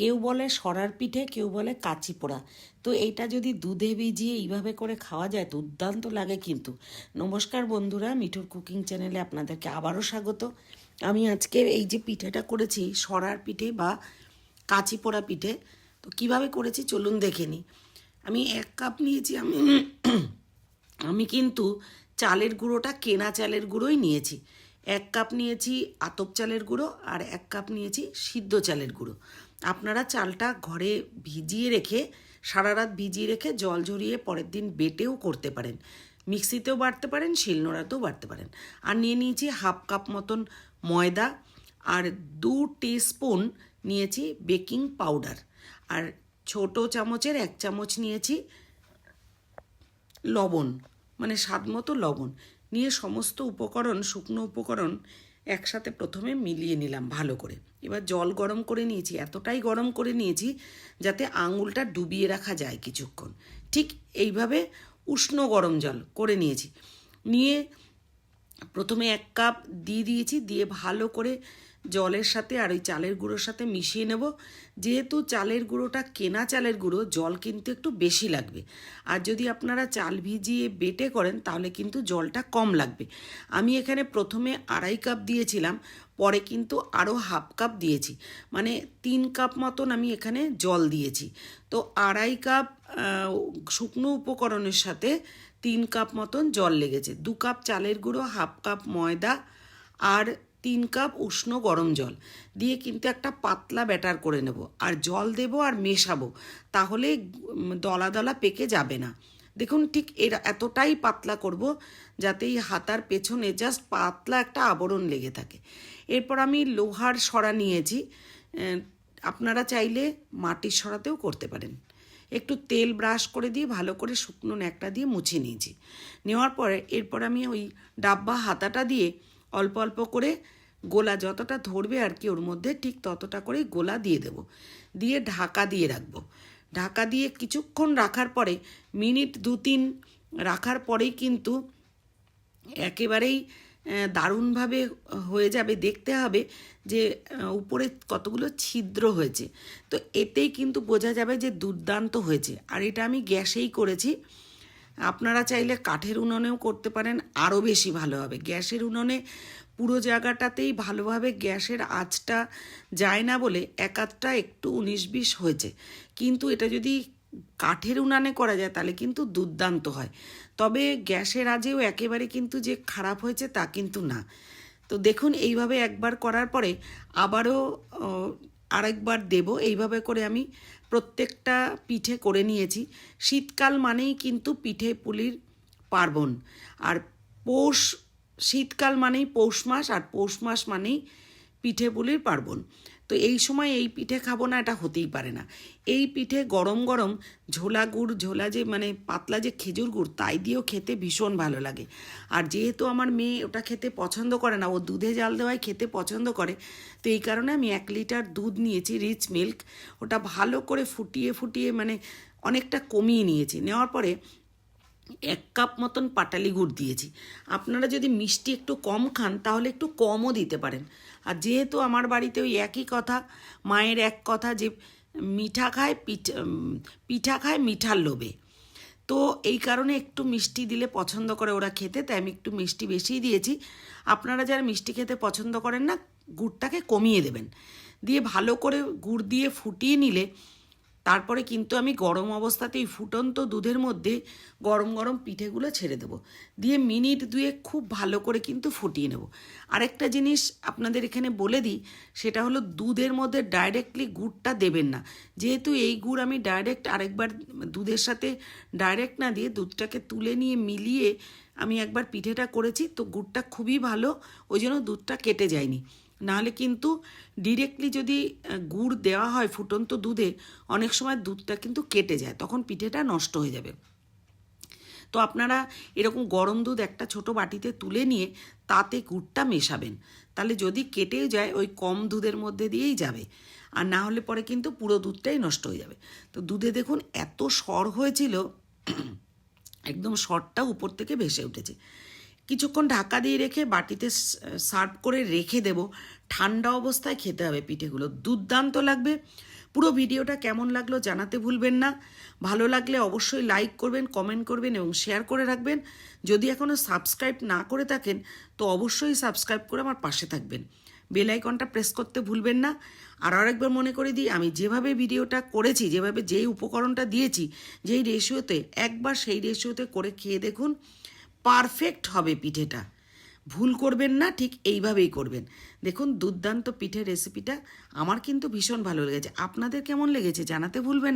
কেউ বলে সরার পিঠে, কেউ বলে কাচি পোড়া। তো এইটা যদি দুধে ভিজিয়ে এইভাবে করে খাওয়া যায় দুর্দান্ত লাগে কিন্তু। নমস্কার বন্ধুরা, মিঠুর কুকিং চ্যানেলে আপনাদেরকে আবারও স্বাগত। আমি আজকে এই যে পিঠেটা করেছি, সরার পিঠে বা কাচি পোড়া পিঠে, তো কীভাবে করেছি চলুন দেখে নিই। আমি এক কাপ নিয়েছি, আমি আমি কিন্তু চালের গুঁড়োটা, কেনা চালের গুঁড়োই নিয়েছি। এক কাপ নিয়েছি আতপ চালের গুঁড়ো আর এক কাপ নিয়েছি সিদ্ধ চালের গুঁড়ো। আপনারা চালটা ঘরে ভিজিয়ে রেখে সারা রাত ভিজিয়ে রেখে জল ঝরিয়ে পরের দিন বেটেও করতে পারেন। মিক্সিতেও বাড়তে পারেন, শিলনোড়াতেও বাড়তে পারেন। আর নিয়ে নিয়েছি হাফ কাপ মতন ময়দা আর দু স্পুন নিয়েছি বেকিং পাউডার। আর ছোট চামচের এক চামচ নিয়েছি লবণ মানে স্বাদ মতো লবণ। নিয়ে সমস্ত উপকরণ, শুকনো উপকরণ একসাথে প্রথমে মিলিয়ে নিলাম ভালো করে। এবার জল গরম করে নিয়েছি, এতটাই গরম করে নিয়েছি যাতে আঙুলটা ডুবিয়ে রাখা যায় কিছুক্ষণ। ঠিক এইভাবে উষ্ণ গরম জল করে নিয়েছি। নিয়ে প্রথমে এক কাপ দিয়ে দিয়েছি, দিয়ে ভালো করে জলের সাথে আর ওই চালের গুঁড়োর সাথে মিশিয়ে নেব। যেহেতু চালের গুঁড়োটা কেনা চালের গুঁড়ো, জল কিন্তু একটু বেশি লাগবে। আর যদি আপনারা চাল ভিজিয়ে বেটে করেন, তাহলে কিন্তু জলটা কম লাগবে। আমি এখানে প্রথমে আড়াই কাপ দিয়েছিলাম, পরে কিন্তু আরও হাফ কাপ দিয়েছি। মানে তিন কাপ মতন আমি এখানে জল দিয়েছি। তো আড়াই কাপ শুকনো উপকরণের সাথে তিন কাপ মতন জল লেগেছে। দু কাপ চালের গুঁড়ো, হাফ কাপ ময়দা আর তিন কাপ উষ্ণ গরম জল দিয়ে কিন্তু একটা পাতলা ব্যাটার করে নেব। আর জল দেব আর মেশাবো, তাহলে দলা দলা পেকে যাবে না। দেখুন ঠিক এর এতটাই পাতলা করব যাতে এই হাতার পেছনে জাস্ট পাতলা একটা আবরণ লেগে থাকে। এরপর আমি লোহার সরা নিয়েছি। আপনারা চাইলে মাটির সরাতেও করতে পারেন। একটু তেল ব্রাশ করে দিয়ে, ভালো করে শুকনো ন্যাকটা দিয়ে মুছে নিয়েছি। নেওয়ার পরে এরপর আমি ওই ডাব্বা হাতাটা দিয়ে অল্প অল্প করে গোলা যতটা ধরবে আর কি, ওর মধ্যে ঠিক ততটা করেই গোলা দিয়ে দেব। দিয়ে ঢাকা দিয়ে রাখব। ঢাকা দিয়ে কিছুক্ষণ রাখার পরে, মিনিট দু তিন রাখার পরেই কিন্তু একেবারেই দারুণভাবে হয়ে যাবে। দেখতে হবে যে উপরে কতগুলো ছিদ্র হয়েছে। তো এতেই কিন্তু বোঝা যাবে যে দুর্দান্ত হয়েছে। আর এটা আমি গ্যাসেই করেছি। আপনারা চাইলে কাঠের উনুনেও করতে পারেন আরও বেশি ভালো হবে। গ্যাসের উনুনে পুরো জায়গাটাতেই ভালোভাবে গ্যাসের আঁচটা যায় না বলে এক আধটা একটু উনিশ বিশ হয়েছে। কিন্তু এটা যদি কাঠের উনানে করা যায়, তাহলে কিন্তু দুর্দান্ত হয়। তবে গ্যাসের আজেও একেবারে কিন্তু যে খারাপ হয়েছে, তা কিন্তু না। তো দেখুন, এইভাবে একবার করার পরে আবারও আরেকবার দেব। এইভাবে করে আমি প্রত্যেকটা পিঠে করে নিয়েছি। শীতকাল মানেই কিন্তু পিঠে পুলির পার্বণ। আর পৌষ, শীতকাল মানেই পৌষ মাস, আর পৌষ মাস মানেই পিঠে পুলির পার্বণ। তো এই সময় এই পিঠে খাব না, এটা হতেই পারে না। এই পিঠে গরম গরম ঝোলা গুড়, ঝোলা যে মানে পাতলা যে খেজুর গুড়, তাই দিয়েও খেতে ভীষণ ভালো লাগে। আর যেহেতু আমার মেয়ে ওটা খেতে পছন্দ করে না, ও দুধে জাল দেওয়ায় খেতে পছন্দ করে, তো এই কারণে আমি এক লিটার দুধ নিয়েছি রিচ মিল্ক ওটা ভালো করে ফুটিয়ে ফুটিয়ে মানে অনেকটা কমিয়ে নিয়েছি। নেওয়ার পরে এক কাপ মতন পাটালি গুড় দিয়েছি। আপনারা যদি মিষ্টি একটু কম খান, তাহলে একটু কমও দিতে পারেন। আর যেহেতু আমার বাড়িতে ওই একই কথা, মায়ের এক কথা যে মিঠা খায় পিঠা পিঠা খায় মিঠার লোভে। তো এই কারণে একটু মিষ্টি দিলে পছন্দ করে ওরা খেতে, তাই আমি একটু মিষ্টি বেশিই দিয়েছি। আপনারা যারা মিষ্টি খেতে পছন্দ করেন না, গুড়টাকে কমিয়ে দেবেন। দিয়ে ভালো করে গুড় দিয়ে ফুটিয়ে নিলে তারপরে কিন্তু আমি গরম অবস্থাতেই ফুটন্ত দুধের মধ্যে গরম গরম পিঠেগুলো ছেড়ে দেবো। দিয়ে মিনিট দুয়ে খুব ভালো করে কিন্তু ফুটিয়ে নেব। আরেকটা জিনিস আপনাদের এখানে বলে দিই, সেটা হলো দুধের মধ্যে ডাইরেক্টলি গুড়টা দেবেন না। যেহেতু এই গুড় আমি ডাইরেক্ট আরেকবার দুধের সাথে ডাইরেক্ট না দিয়ে দুধটাকে তুলে নিয়ে মিলিয়ে আমি একবার পিঠেটা করেছি, তো গুড়টা খুবই ভালো, ওই জন্য দুধটা কেটে যায়নি। নাহলে কিন্তু ডিরেক্টলি যদি গুড় দেওয়া হয় ফুটন্ত দুধে, অনেক সময় দুধটা কিন্তু কেটে যায়, তখন পিঠেটা নষ্ট হয়ে যাবে। তো আপনারা এরকম গরম দুধ একটা ছোট বাটিতে তুলে নিয়ে তাতে গুড়টা মেশাবেন। তাহলে যদি কেটেও যায়, ওই কম দুধের মধ্যে দিয়েই যাবে। আর না হলে পরে কিন্তু পুরো দুধটাই নষ্ট হয়ে যাবে। তো দুধে দেখুন, এত সর হয়েছিল, একদম সরটা উপর থেকে ভেসে উঠেছে। কিছুক্ষণ ঢাকা দিয়ে রেখে বাটিতে সার্ভ করে রেখে দেব। ঠান্ডা অবস্থায় খেতে হবে পিঠেগুলো। দুর্দান্ত লাগবে। পুরো ভিডিওটা কেমন লাগল জানাতে ভুলবেন না। ভালো লাগলে অবশ্যই লাইক করবেন, কমেন্ট করবেন এবং শেয়ার করে রাখবেন। যদি এখনও সাবস্ক্রাইব না করে থাকেন, তো অবশ্যই সাবস্ক্রাইব করে আমার পাশে থাকবেন। বেল আইকনটা প্রেস করতে ভুলবেন না। আর আরেকবার মনে করে দিই, আমি যেভাবে ভিডিওটা করেছি, যেভাবে যেই উপকরণটা দিয়েছি, যেই রেশিওতে একবার সেই রেশিওতে করে খেয়ে দেখুন। পারফেক্ট হবে পিঠেটা। ভুল করবেন না, ঠিক এইভাবেই করবেন। দেখুন, দুর্দান্ত পিঠের রেসিপিটা আমার কিন্তু ভীষণ ভালো লেগেছে। আপনাদের কেমন লেগেছে জানাতে ভুলবেন।